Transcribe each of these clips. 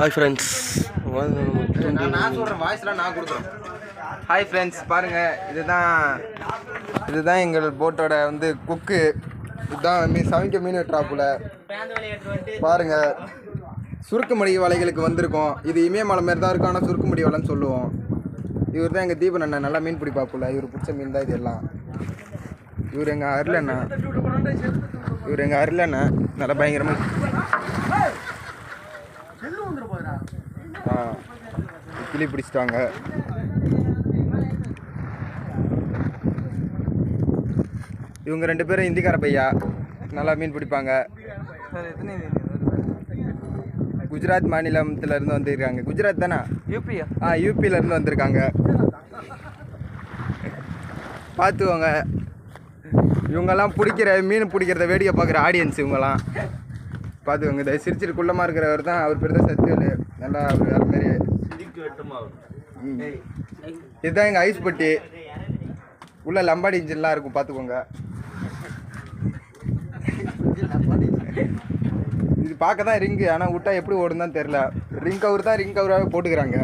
Hi friends நான் சொல்கிறேன் வாய்ஸ்லாம் நான் கொடுக்குறேன். ஹாய் ஃப்ரெண்ட்ஸ் பாருங்கள் இதுதான் இதுதான் எங்கள் போட்டோட வந்து குக்கு இதுதான் மீன் சமைக்க மீன் வெட்டுறாப்புல பாருங்கள் சுருக்குமடி வலைகளுக்கு வந்திருக்கோம். இது இமயமலை மாதிரி தான் இருக்கும். ஆனால் சுருக்குமடி வலைன்னு சொல்லுவோம். இவர் தான் எங்கள் தீபன் அண்ணன். நல்லா மீன் பிடிப்பாப்புல இவர் பிடிச்ச மீன் தான் இது எல்லாம். இவர் எங்கள் அருள் இவர் எங்கள் அருள் அண்ணன் நல்லா பயங்கரமாக கிளி பிடிச்சிட்டாங்க. இவங்க ரெண்டு பேரும் இந்திக்கார பையா? நல்லா மீன் பிடிப்பாங்க. குஜராத் மாநிலத்துல இருந்து வந்திருக்காங்க. குஜராத் தானே? யூபியா? ஆ யூபியில இருந்து வந்திருக்காங்க. பார்த்துக்கோங்க இவங்கெல்லாம் பிடிக்கிற மீன் பிடிக்கிறத வேடிக்கை பார்க்குற ஆடியன்ஸ் இவங்கெல்லாம். பார்த்துக்கோங்க இந்த சிரிச்சிட்டு குள்ளமாக இருக்கிறவர் தான் அவர் பேர் தான் சத்யவேலு நல்லா அவர் வேறு மாதிரி ம். இதுதான் எங்கள் ஐஸ் பெட்டி. உள்ள லம்பாடி இன்ஜின்லாம் இருக்கும் பார்த்துக்கோங்க இது பார்க்க தான் ரிங்கு ஆனால் விட்டா எப்படி ஓடும் தான் தெரில ரிங் கவர் தான் ரிங் கவராகவே போட்டுக்கிறாங்க.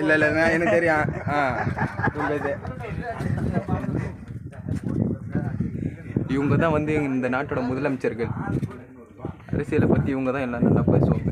இல்ல இல்ல எனக்கு தெரியும். ஆ. இவங்க தான் வந்து இந்த நாட்டோட முதலமைச்சர்கள். அரசியலை பற்றி இவங்க தான் எல்லாம் நல்லா பேசுவாங்க.